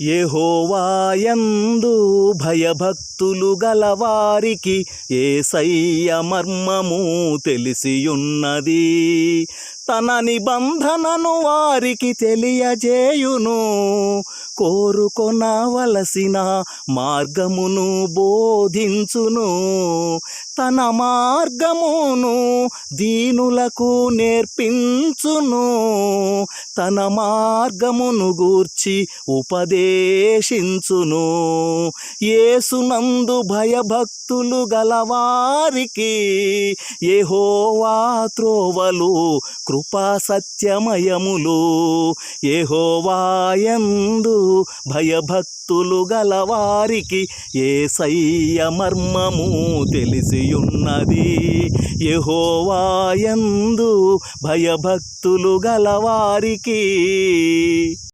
యెహోవాయందు భయభక్తులు గలవారికి ఏసయ్య మర్మము తెలిసియున్నది. తన నిబంధనను వారికి తెలియజేయును. కోరుకొనవలసిన మార్గమును బోధించును. తన మార్గమును దీనులకు నేర్పించును. తన మార్గమును గూర్చి ఉపదేశించును. ఏసునందు భయభక్తులు గలవారికి ఏహోవా త్రోవలు కృపా సత్యమయములు ఏహోవాయందు భయభక్తులు గలవారికి ఏసయ్య మర్మము ఉన్నది యహోవాయందు భయభక్తులు గలవారికి